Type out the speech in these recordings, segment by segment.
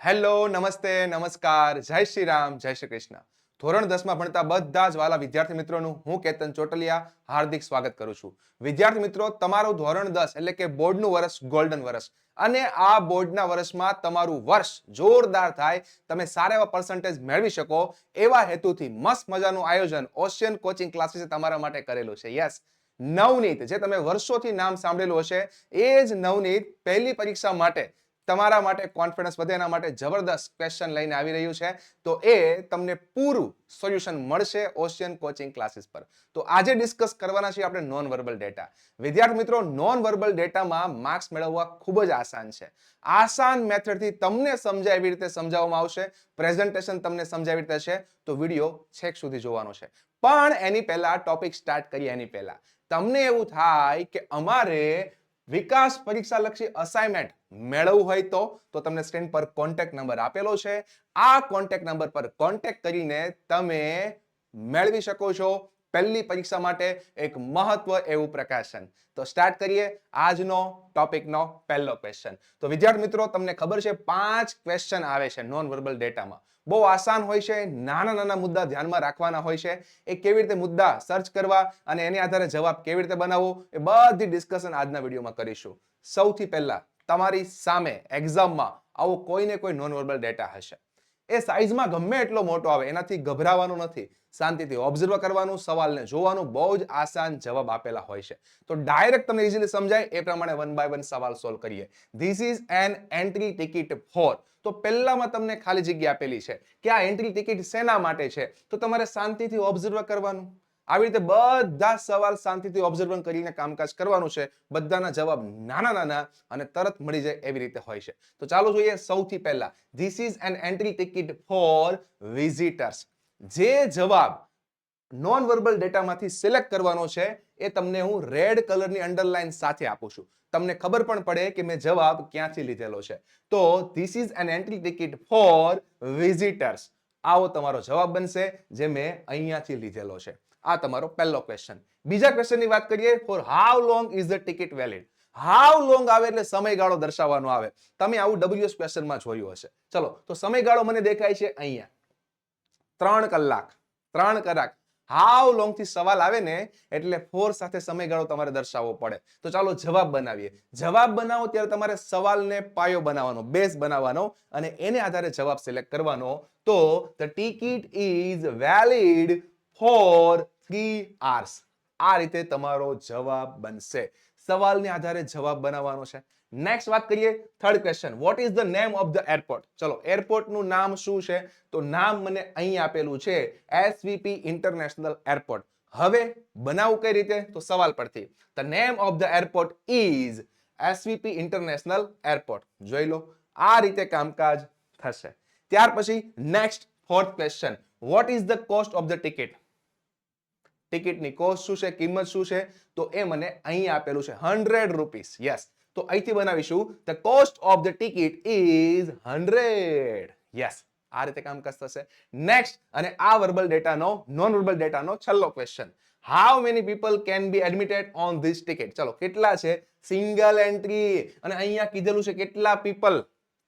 Hello, નમસ્તે, નમસ્કાર, જય શ્રી રામ જય શ્રી કૃષ્ણ. ધોરણ દસમાં ભણતા બધા જ વાલા વિદ્યાર્થી મિત્રોનું હું કેતન ચોટલિયા હાર્દિક સ્વાગત કરું છું. વિદ્યાર્થી મિત્રો, તમારું ધોરણ દસ એટલે કે બોર્ડનું વર્ષ ગોલ્ડન વર્ષ અને આ બોર્ડના વર્ષમાં તમારું વર્ષ જોરદાર થાય, તમે સારા એવા પર્સન્ટેજ મેળવી શકો એવા હેતુથી મસ્ત મજાનું આયોજન ઓશિયન કોચિંગ ક્લાસીસે તમારા માટે કરેલું છે. યસ નવનીત, જે તમે વર્ષોથી નામ સાંભળેલું હશે, એ જ નવનીત પહેલી પરીક્ષા માટે તમારા માટે કોન્ફિડન્સ વધે, એના માટે જબરદસ્ત ક્વેશ્ચન લઈને આવી રહ્યું છે. તો એ તમને પૂરું સોલ્યુશન મળશે ઓશિયન કોચિંગ ક્લાસીસ પર. તો આજે ડિસ્કસ કરવાના છીએ આપણે નોન વર્બલ ડેટા વિદ્યાર્થી મિત્રો નોન વર્બલ ડેટામાં માર્ક્સ મેળવવા ખૂબ જ આસાન છે. આસાન મેથડથી તમને સમજાય એવી રીતે સમજાવવામાં આવશે. પ્રેઝન્ટેશન તમને સમજાય એવી રીતે છે તો વીડિયો છેક સુધી જોવાનો છે. પણ એની પહેલા ટોપિક સ્ટાર્ટ કરીએ એની પહેલા. તમને એવું થાય કે અમારે વિકાસ પરીક્ષા લક્ષી અસાઇનમેન્ટ મેળવવું હોય તો તો તમને સ્ક્રીન પર કોન્ટેક્ટ નંબર આપેલો છે. આ કોન્ટેક્ટ નંબર પર કોન્ટેક્ટ કરીને તમે મેળવી શકો છો પહેલી પરીક્ષા માટે એક મહત્વ એવું પ્રકાશન. તો સ્ટાર્ટ કરીએ આજનો ટોપિકનો પહેલો ક્વેશ્ચન તો વિદ્યાર્થી મિત્રો, તમને ખબર છે પાંચ ક્વેશ્ચન આવે છે નોન વર્બલ ડેટામાં બહુ આસાન હોય છે, નાના નાના મુદ્દા ધ્યાનમાં રાખવાના હોય છે. એ કેવી રીતે મુદ્દા સર્ચ કરવા અને એની આધારે જવાબ કેવી રીતે બનાવવો, એ બધી ડિસ્કશન આજના વિડીયોમાં કરીશું. સૌથી પહેલા તમારી સામે એક્ઝામમાં આવો કોઈને કોઈ નોન વર્બલ ડેટા હશે. એ સાઇઝમાં ગમે એટલો મોટો આવે, એનાથી ગભરાવાનું નથી. શાંતિથી ઓબ્ઝર્વ કરવાનું, સવાલને જોવાનું, બહુ જ આસાન જવાબ આપેલા હોય છે. તો ડાયરેક્ટ તમને ઇઝીલી સમજાય, એ પ્રમાણે વન બાય વન સવાલ સોલ્વ કરીએ. This is an entry ticket for તો પહેલામાં તમને ખાલી જગ્યા આપેલી છે કે આ એન્ટ્રી ટિકિટ શેના માટે છે? તો તમારે શાંતિથી ઓબ્ઝર્વ કરવાનું. આવી રીતે બધા સવાલ શાંતિથી ઓબ્ઝર્વ કરીને કામકાજ કરવાનું છે. બધાના જવાબ નાના નાના અને તરત મળી જાય એવી રીતે હોય છે. તો ચાલો જોઈએ સૌથી પહેલા. This is an entry ticket for visitors જે જવાબ નોન વર્બલ ડેટામાંથી સિલેક્ટ કરવાનો છે, એ તમને હું રેડ કલરની અંડરલાઇન સાથે આપું છું. તમને ખબર પણ પડે કે મેં જવાબ ક્યાંથી લીધેલો છે. તો this is an entry ticket for visitors આવો તમારો જવાબ બનશે, જે મેં અહીંયાથી લીધેલો છે. આ તમારો પહેલો ક્વેશ્ચન બીજા ક્વેશ્ચનની વાત કરીએ for how long is the ticket valid how long આવે એટલે સમયગાળો દર્શાવવાનો આવે. તમે આવું ડબલ્યુએસ ક્વેશ્ચનમાં જોયું હશે. ચલો, તો સમયગાળો મને દેખાય છે અહીંયા. ત્રણ કલાક ત્રણ કલાક. હાઉ લોંગથી સવાલ આવે ને એટલે ફોર સાથે સમયગાળો તમારે દર્શાવવો પડે. તો ચાલો જવાબ બનાવીએ. જવાબ બનાવો ત્યારે તમારે સવાલને પાયો બનાવવાનો બેઝ બનાવવાનો અને એને આધારે જવાબ સિલેક્ટ કરવાનો. તો the ticket is valid for three hours આ રીતે તમારો જવાબ બનશે. સવાલને આધારે જવાબ બનાવવાનો છે. નેક્સ્ટ વાત કરીએ third question what is the name of the airport ચલો એરપોર્ટનું નામ શું છે? તો નામ મને અહીં આપેલું છે એસવીપી ઇન્ટરનેશનલ એરપોર્ટ હવે બનાવું કઈ રીતે? તો સવાલ પરથી. The name of the airport is SVP international airport જોઈ લો, આ રીતે કામકાજ થશે. ત્યાર પછી next fourth question what is the cost of the ticket ટિકિટની કોસ્ટ શું છે? કિંમત શું છે? તો એ મને અહીં આપેલું છે. હંડ્રેડ રૂપીસ યસ તો અહીંથી બનાવીશું. The cost of the ticket is hundred yes આ રીતે કામકાજ થશે. નેક્સ્ટ અને આ વર્બલ ડેટાનો નોન વર્બલ ડેટાનો છેલ્લો question how many people can be admitted on this ticket ચલો, કેટલા છે? સિંગલ એન્ટ્રી અને અહીંયા કીધેલું છે કેટલા પીપલ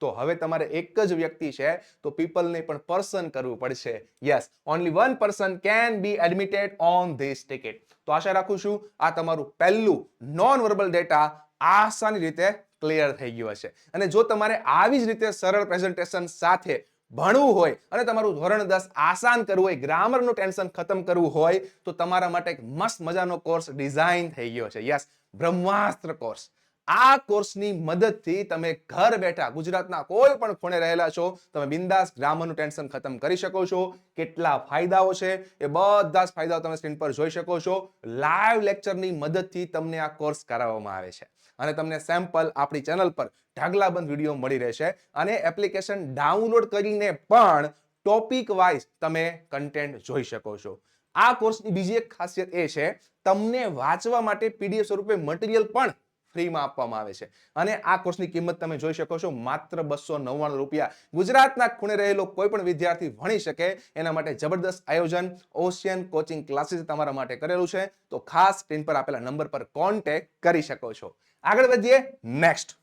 તો હવે તમારે એક જ વ્યક્તિ છે, તો પીપલને પણ પર્સન કરવું પડશે. Yes only one person can be admitted on this ticket તો આશા રાખું છું, આ તમારું પહેલું નોન વર્બલ ડેટા આસાની રીતે ક્લિયર થઈ ગયું હશે. અને જો તમારે આવી જ રીતે સરળ પ્રેઝન્ટેશન સાથે ભણવું હોય અને તમારું ધોરણ દસ આસાન કરવું હોય, ગ્રામરનું ટેન્શન ખતમ કરવું હોય, તો તમારા માટે એક મસ્ત મજાનો કોર્સ ડિઝાઇન થઈ ગયો છે. યસ બ્રહ્માસ્ત્ર કોર્સ આ કોર્સની મદદથી તમે ઘર બેઠા ગુજરાતના કોઈ પણ ખૂણે રહેલા છો, તમે બિંદાસ ગ્રામરનું ટેન્શન ખતમ કરી શકો છો. કેટલા ફાયદાઓ છે એ બધા જ ફાયદાઓ તમે સ્ક્રીન પર જોઈ શકો છો. લાઈવ લેક્ચરની મદદથી તમને આ કોર્સ કરાવવામાં આવે છે. અને તમને સેમ્પલ આપણી ચેનલ પર ઢગલાબંધ વીડિયો મળી રહેશે. અને એપ્લિકેશન ડાઉનલોડ કરીને પણ ટોપિક વાઇઝ તમે કન્ટેન્ટ જોઈ શકો છો. આ કોર્સની બીજી એક ખાસિયત એ છે, તમને વાંચવા માટે પીડીએફ સ્વરૂપે મટીરિયલ પણ ફ્રીમાં આપવામાં આવે છે. અને આ કોર્સની કિંમત તમે જોઈ શકો છો, માત્ર બસો નવ્વાણું રૂપિયા. ગુજરાતના ખૂણે રહેલો કોઈ પણ વિદ્યાર્થી ભણી શકે એના માટે જબરદસ્ત આયોજન ઓશિયન કોચિંગ ક્લાસીસ તમારા માટે કરેલું છે. તો ખાસ સ્ક્રીન પર આપેલા નંબર પર કોન્ટેક્ટ કરી શકો છો. આગળ વધીએ, નેક્સ્ટ.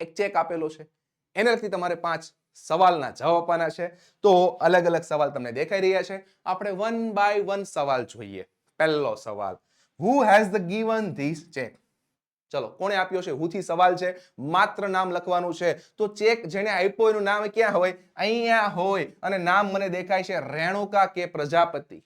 એક ચેક આપેલો છે. એને લગતી તમારે પાંચ સવાલના જવાબ આપવાના છે. તો અલગ અલગ સવાલ તમને દેખાઈ રહ્યા છે. આપણે વન બાય વન સવાલ જોઈએ. પહેલો સવાલ who has the given this cheque ચલો, કોણે આપ્યો છે? હુથી સવાલ છે. માત્ર નામ લખવાનું છે. તો ચેક જેને આપ્યો એનું નામ ક્યાં હોય? અહીંયા હોય. અને નામ મને દેખાય છે રેણુકા કે પ્રજાપતિ.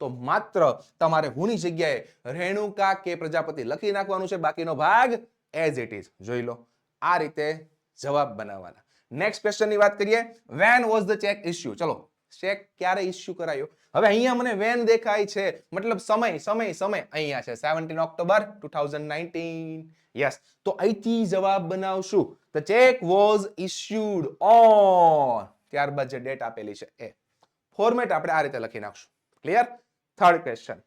તો માત્ર તમારે હુની જગ્યાએ રેણુકા કે પ્રજાપતિ લખી નાખવાનું છે. બાકીનો ભાગ એઝ ઇટ ઇઝ જોઈ લો. આ રીતે જવાબ બનાવવાના. નેક્સ્ટ ક્વેશ્ચનની વાત કરીએ. When was the cheque issue ચલો ચેક ક્યારે ઇસ્યુ કરાયો? હવે અહીંયા મને વેન દેખાય છે. મતલબ સમય સમય સમય. અહીંયા છે seventeen October two thousand nineteen yes તો અહીંથી જવાબ બનાવશું. The cheque was issued on ત્યારબાદ જે ડેટ આપેલી છે એ. ફોર્મેટ આપણે આ રીતે લખી નાખશું. Clear third question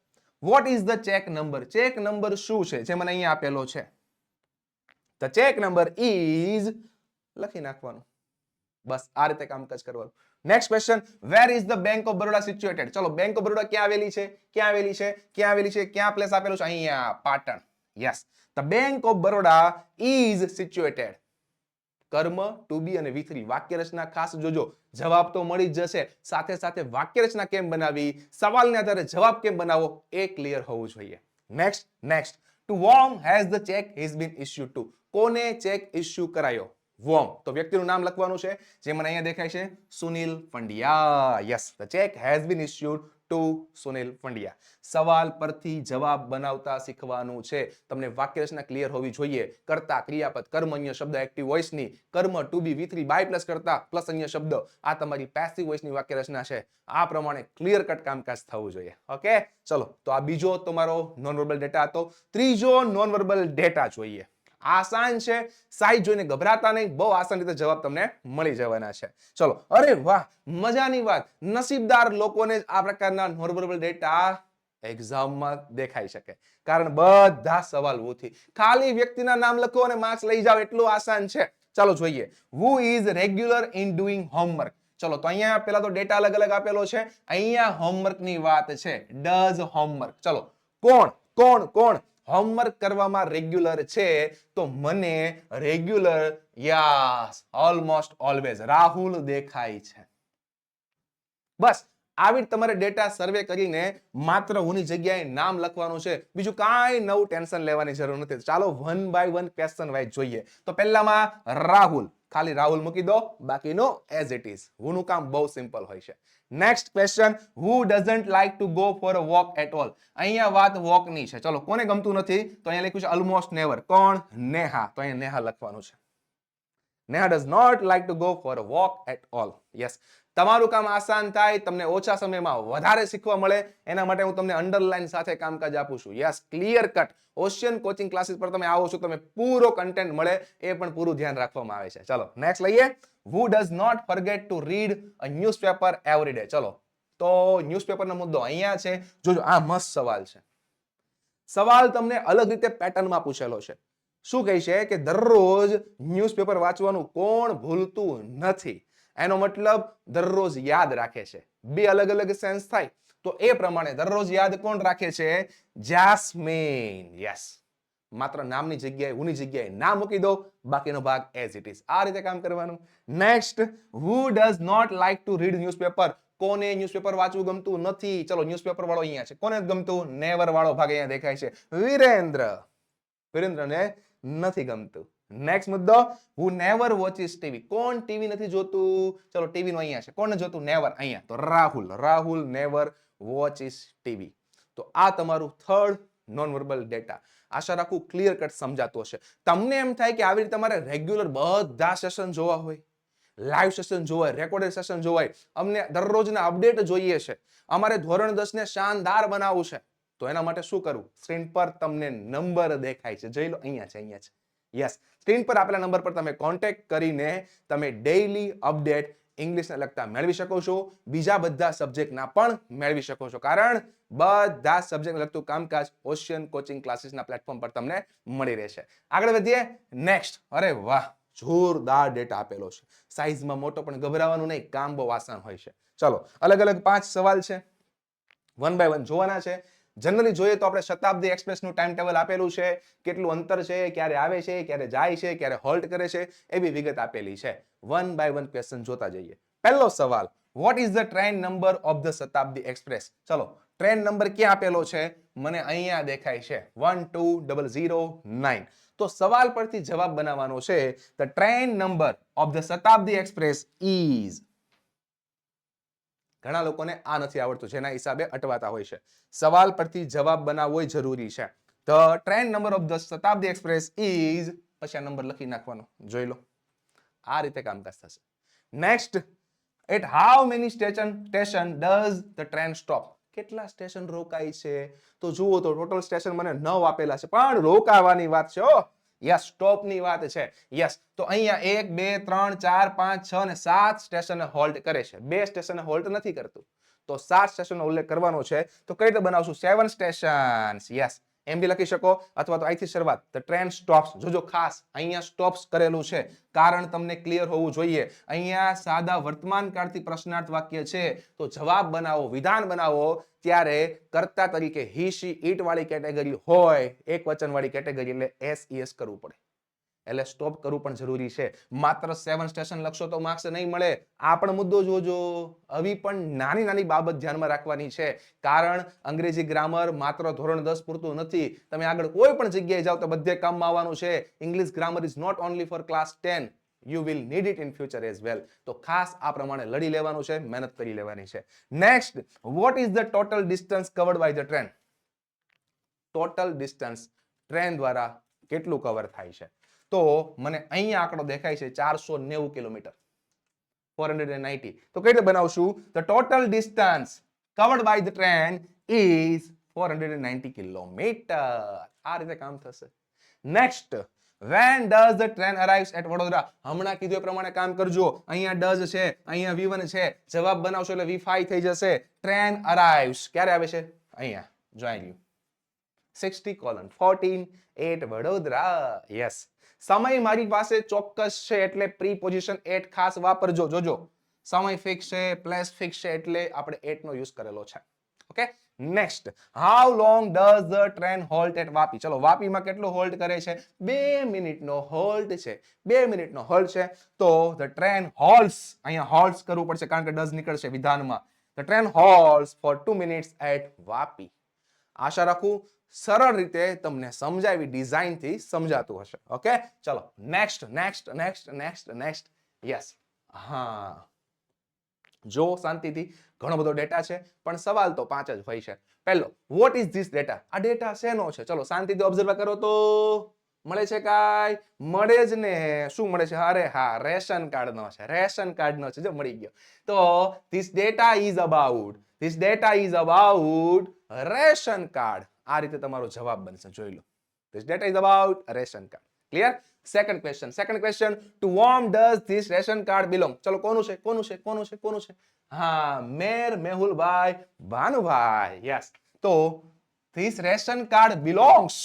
what is the cheque number cheque number શું છે? જે મને અહીંયા આપેલો છે. ધ ચેક નંબર ઇઝ લખી નાખવાનું. બસ આ રીતે કામકાજ કરવાનું. Next question where is the bank of Baroda situated ચલો બેંક ઓફ બરોડા ક્યાં આવેલી છે? ક્યાં આવેલી છે? ક્યાં આવેલી છે? ક્યાં પ્લેસ આપેલું છે? અહીંયા, Patan. Yes the bank of Baroda is situated કર્મ ટુ બી અને વી થ્રી વાક્ય રચના ખાસ જોજો. જવાબ તો મળી જ જશે. સાથે સાથે વાક્ય રચના કેમ બનાવી? સવાલને આધારે જવાબ કેમ બનાવો? એ ક્લિયર હોવું જોઈએ. Next next to whom has the cheque his been issue to કોને ચેક ઇસ્યુ કરાયો? વોમ. તો વ્યક્તિનું નામ લખવાનું છે, જે મને અહીંયા દેખાય છે, Sunil Pandya yes the cheque has been issued to Sunil Pandya સવાલ પરથી જવાબ બનાવતા શીખવાનું છે. તમને વાક્ય રચના ક્લિયર હોવી જોઈએ. કરતા, ક્રિયાપદ, કર્મ, અન્ય શબ્દ એક્ટિવ વોઇસની કર્મ to be V three by plus કરતા પ્લસ અન્ય શબ્દ. આ તમારી પેસિવ વોઇસની વાક્ય રચના છે. આ પ્રમાણે ક્લિયર કટ કામકાજ થવું જોઈએ. ઓકે ચલો, તો આ બીજો તમારો નોન વર્બલ ડેટા હતો. ત્રીજો નોન વર્બલ ડેટા જોઈએ. આસાન છે. સાઈઝ જોઈને ગભરાતા નહીં. બહુ આસાન રીતે જવાબ તમને મળી જવાના છે. ચલો, અરે વાહ, મજાની વાત. નસીબદાર લોકોને આ પ્રકારના નોર્મલ ડેટા એક્ઝામમાં દેખાઈ શકે. કારણ બધા સવાલ ઉથી. ખાલી વ્યક્તિના નામ લખો અને માર્ક્સ લઈ જાવ એટલું આસાન છે. ચાલો જોઈએ. Who is regular in doing homework ચલો, તો અહીંયા પેલા તો ડેટા અલગ અલગ આપેલો છે. અહીંયા હોમવર્કની વાત છે. ડઝ હોમવર્ક ચલો, કોણ કોણ કોણ? હોમવર્ક કરવામાં રેગ્યુલર છે, તો મને regular yes almost always Rahul દેખાય છે. બસ, આવી તમારે ડેટા સર્વે કરીને માત્ર હુંની જગ્યાએ નામ લખવાનું છે. બીજું કાંઈ નવું ટેન્શન લેવાની જરૂર નથી. ચાલો one by one question wise જોઈએ. તો પહેલામાં રાહુલ. ખાલી રાહુલ મૂકી દો, બાકીનો એઝ ઇટ ઇઝ હુંનું કામ બહુ સિમ્પલ હોય છે. Next question who doesn't like to go for a walk at all અહીંયા વાત વોકની છે. ચલો, કોને ગમતું નથી? તો અહીંયા લખ્યું છે ઓલમોસ્ટ નેવર કોણ? નેહા. તો અહીંયા નેહા લખવાનું છે. Neha does not like to go for a walk at all yes તમારું કામ આસાન થાય, તમને ઓછા સમયમાં વધારે શીખવા મળે, એના માટે હું તમને અંડરલાઈન સાથે કામકાજ આપું છું. Yes clear cut ocean coaching classes પર તમે આવો છો તમે પૂરો કન્ટેન્ટ મળે, એ પણ પૂરું ધ્યાન રાખવામાં આવે છે. ચલો નેક્સ્ટ લઈએ. Who does not forget to read a newspaper every day ચલો, તો ન્યૂઝપેપરનો મુદ્દો અહીંયા છે. જોજો, આ મસ્ત સવાલ છે. સવાલ તમને અલગ રીતે પેટર્નમાં પૂછેલો છે. શું કહે છે કે દરરોજ ન્યૂઝપેપર વાંચવાનું કોણ ભૂલતું નથી? એનો મતલબ દરરોજ યાદ રાખે છે. બે અલગ અલગ સેન્સ થાય, તો એ પ્રમાણે દરરોજ યાદ કોણ રાખે છે? જાસ્મીન યસ માત્ર નામની જગ્યાએ હુની જગ્યાએ નામ મૂકી દો, બાકીનો ભાગ એઝ ઇટ ઇઝ આ રીતે કામ કરવાનું. Next who does not like to read newspaper કોને ન્યૂઝપેપર વાંચવું ગમતું નથી? ચલો ન્યૂઝપેપર વાળો અહીંયા છે. કોને ગમતું? નેવર વાળો ભાગ અહીંયા દેખાય છે. વિરેન્દ્ર. વિરેન્દ્રને નથી ગમતું. નેક્સ્ટ મુદ્દો, હુ નેવર વોચિસ ટીવી કોણ ટીવી નથી જોતું? ચલો ટીવી નો અહીંયા છે. કોણ જોતું? નેવર અહીંયા. તો Rahul. Rahul never watches TV તો આ તમારું થર્ડ નોન વર્બલ ડેટા આશા રાખું ક્લિયર કટ સમજાતું હશે. તમને એમ થાય કે આવી રીતે તમારે રેગ્યુલર બધા સેશન જોવા હોય લાઈવ સેશન જોવાય રેકોર્ડેડ સેશન જોવાય, અમને દરરોજના અપડેટ જોઈએ છે. અમારે ધોરણ દસ ને શાનદાર બનાવવું છે. તો એના માટે શું કરવું? સ્ક્રીન પર તમને નંબર દેખાય છે. જઈ લો, અહીંયા છે અહીંયા છે. યસ સ્ક્રીન પર આપેલા નંબર પર તમે કોન્ટેક્ટ કરીને તમે ડેઈલી અપડેટ ઇંગ્લિશને લગતા મેળવી શકો છો. બીજા બધા સબ્જેક્ટના પણ મેળવી શકો છો. કારણ બધા સબ્જેક્ટને લગતું કામકાજ ઓશિયન કોચિંગ ક્લાસીસના પ્લેટફોર્મ પર તમને મળી રહેશે. આગળ વધીએ. નેક્સ્ટ અરે વાહ! જોરદાર ડેટા આપેલો છે. સાઈઝમાં મોટો પણ ગભરાવાનું નહીં. કામ બહુ આસાન હોય છે. ચલો અલગ અલગ પાંચ સવાલ છે. વન બાય વન જોવાના છે. જનરલી જોઈએ તો આપણે શતાબ્દી એક્સપ્રેસનું ટાઈમ ટેબલ આપેલું છે, કેટલું અંતર છે, ક્યારે આવે છે, ક્યારે જાય છે, ક્યારે હોલ્ટ કરે છે, એવી વિગત આપેલી છે. વન બાય વન ક્વેશ્ચન જોતા જઈએ. પહેલો સવાલ what is the train number of the Shatabdi Express? ચલો ટ્રેન નંબર ક્યાં આપેલો છે? મને અહીંયા દેખાય છે. One two double zero nine તો સવાલ પરથી જવાબ બનાવવાનો છે the train number of the Shatabdi Express is ઘણા લોકોને આ નથી આવડતું, જેના હિસાબે અટવાતા હોય છે. સવાલ પરથી જવાબ બનાવવો જરૂરી છે. The train number of the Shatabdi Express is, પછી આ નંબર લખી નાખવાનો, જોઈ લો. આ રીતે કામકાજ થશે. Next, at how many station station does the train stop? કેટલા સ્ટેશન રોકાય છે? તો જુઓ તો ટોટલ સ્ટેશન મને નવ આપેલા છે, પણ રોકાવાની વાત છે ઓ યસ સ્ટોપની વાત છે. યસ તો અહીંયા એક, બે, ત્રણ, ચાર, પાંચ, છ ને સાત સ્ટેશને હોલ્ટ કરે છે. બે સ્ટેશને હોલ્ટ નથી કરતું. તો સાત સ્ટેશનનો ઉલ્લેખ કરવાનો છે. તો કઈ રીતે બનાવશું? સેવન સ્ટેશન યસ એમ બી લખી શકો અથવા તો અહીંથી શરૂઆત. ધ ટ્રેન સ્ટોપ્સ જોજો ખાસ અહીંયા સ્ટોપ્સ કરેલું છે. કારણ તમને ક્લિયર હોવું જોઈએ. અહીંયા સાદા વર્તમાન કાળથી પ્રશ્નાર્થ વાક્ય છે. તો જવાબ બનાવો, વિધાન બનાવો. ત્યારે કર્તા તરીકે હી શી ઈટ વાળી કેટેગરી હોય. એક વચન વાળી કેટેગરી એટલે એસ એસ કરવું પડે. એટલે સ્ટોપ કરવું પણ જરૂરી છે. માત્ર સેવન સ્ટેશન લખશો તો માર્ક્સ નહીં મળે. આ પણ મુદ્દો જોજો. આવી પણ નાની નાની બાબત ધ્યાનમાં રાખવાની છે. કારણ અંગ્રેજી ગ્રામર માત્ર ધોરણ દસ પૂરતું નથી. તમે આગળ કોઈ પણ જગ્યાએ જાઓ તો બધે કામમાં આવવાનું છે. English grammar is not only for class ten you will need it in future as well તો ખાસ આ પ્રમાણે લડી લેવાનું છે, મહેનત કરી લેવાની છે. Next what is the total distance covered by the train total distance train દ્વારા કેટલું કવર થાય છે? તો મને અહીંયા આંકડો દેખાય છે ચારસો નેવું kilometre. Four hundred and ninety તો કઈ રીતે બનાવશું? The total distance covered by the train is four hundred and ninety kilometre આ રીતે કામ થશે. Next when does the train arrives at Vadodara? હમણાં કીધું એ પ્રમાણે કામ કરજો. અહીંયા ડઝ છે, અહીંયા વી છે. જવાબ બનાવશો એટલે વી ફાઈવ થઈ જશે. ટ્રેન અરાઇવ્સ ક્યારે આવે છે? અહીંયા. જોઈ લ્યું sixty colon fourteen at Vadodara. Yes સમય મારી પાસે ચોક્કસ છે એટલે પ્રી પોઝિશન એટ ખાસ વાપરજો. જોજો. સમય ફિક્સ છે પ્લેસ ફિક્સ છે એટલે આપણે એટ નો યુઝ કરેલો છે. Okay next how long does the train halt at Vapi? ચલો, વાપીમાં કેટલો હોલ્ટ કરે છે? બે મિનિટનો હોલ્ટ છે. બે મિનિટનો હોલ્ટ છે. તો ધ ટ્રેન હોલ્ટ્સ અહીંયા હોલ્ટ્સ કરવું પડશે કારણ કે ડઝ નીકળશે વિધાનમાં. The train halts for two minutes at Vapi. આશા રાખું સરળ રીતે તમને સમજાવી, ડિઝાઇનથી સમજાતું હશે. ઓકે? ચલો next next next next next yes હા. જો શાંતિથી ઘણો બધો ડેટા છે, પણ સવાલ તો પાંચ જ હોય છે. પહેલો વોટ ઇઝ ધીસ ડેટા આ ડેટા શેનો છે? ચલો, શાંતિથી ઓબ્ઝર્વ કરો તો. મળે છે કાંઈ? મળે જ ને. શું મળે છે? અરે હા, રેશન કાર્ડનો છે. રેશન કાર્ડનો છે. જો, મળી ગયો. તો this data is about this data is about ration card. આ રીતે તમારો જવાબ બનશે. જોઈ લો. This data is about ration card clear second question second question to whom does this ration card belong ચલો, કોનું છે? કોનું છે? કોનું છે? કોનું છે? હા, મેર મેહુલભાઈ ભાનુભાઈ. યસ તો ધીસ રેશન કાર્ડ બિલોંગ્સ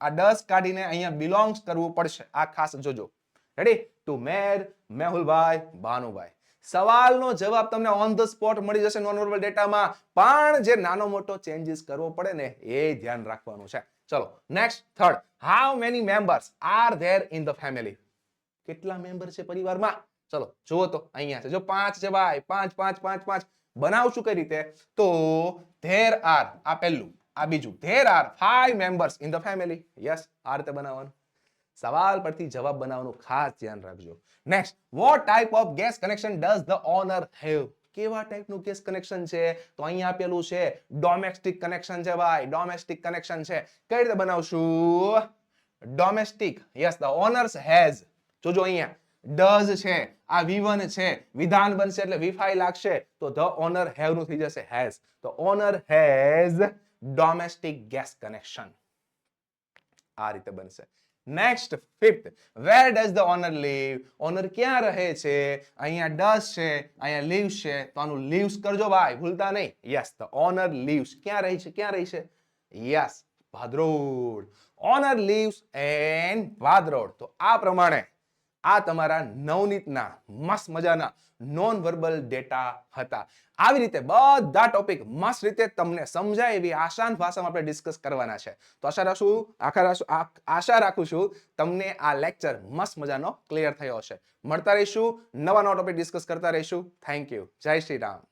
આ ડસ કાઢીને અહીંયા બિલોંગ્સ કરવું પડશે. આ ખાસ જોજો. રેડી ટુ મેર મેહુલભાઈ ભાનુભાઈ. સવાલનો જવાબ તમને ઓન ધ સ્પોટ મળી જશે નોન વર્બલ ડેટામાં પણ જે નાનો મોટો ચેન્જીસ કરવો પડે ને, એ ધ્યાન રાખવાનું છે. ચલો next third how many members are there in the family કેટલા મેમ્બર છે પરિવારમાં? ચલો, જુઓ તો અહીંયા છે. જો પાંચ છે ભાઈ, પાંચ પાંચ પાંચ પાંચ. બનાવશું કઈ રીતે? તો ધેર આર આ પહેલું. આ બીજું. There are five members in the family yes આ રીતે બનાવવાનું. સવાલ પરથી જવાબ બનાવવાનું ખાસ ધ્યાન રાખજો. Next what type of gas connection does the owner have કેવા ટાઈપનું ગેસ કનેક્શન છે? તો અહીંયા આપેલું છે ડોમેસ્ટિક કનેક્શન છે ભાઈ ડોમેસ્ટિક કનેક્શન છે. કઈ રીતે બનાવશું? Domestic yes the owners has જોજો અહીંયા ડઝ છે, આ V1 છે, વિધાન બનશે એટલે V5 લાગશે, તો ધ ઓનર હેવનું થઈ જશે હેઝ તો owner has domestic gas connection આ રીતે બનશે. Next fifth where does the owner live owner ક્યાં રહે છે? અહીંયા ડઝ છે, અહીંયા લીવ્સ છે. તો આનું લીવ્સ કરજો ભાઈ, ભૂલતા નહીં. યસ ધ ઓનર લીવ્સ ક્યાં રહી છે? ક્યાં રહી છે? Yes Bhadrod. Owner lives and Bhadrod. તો આ પ્રમાણે આ તમારા નવનીતના મસ્ત મજાના નોન વર્બલ ડેટા હતા. આવી રીતે બધા ટોપિક મસ્ત રીતે તમને સમજાય એવી આસાન ભાષામાં આપણે ડિસ્કસ કરવાના છે. તો આશા રાખું, આખા આશા રાખું છું તમને આ લેક્ચર મસ્ત મજાનો ક્લિયર થયો હશે. મળતા રહીશું નવા નવા ટોપિક ડિસ્કસ કરતા રહીશું. થેન્ક યુ જય શ્રી રામ.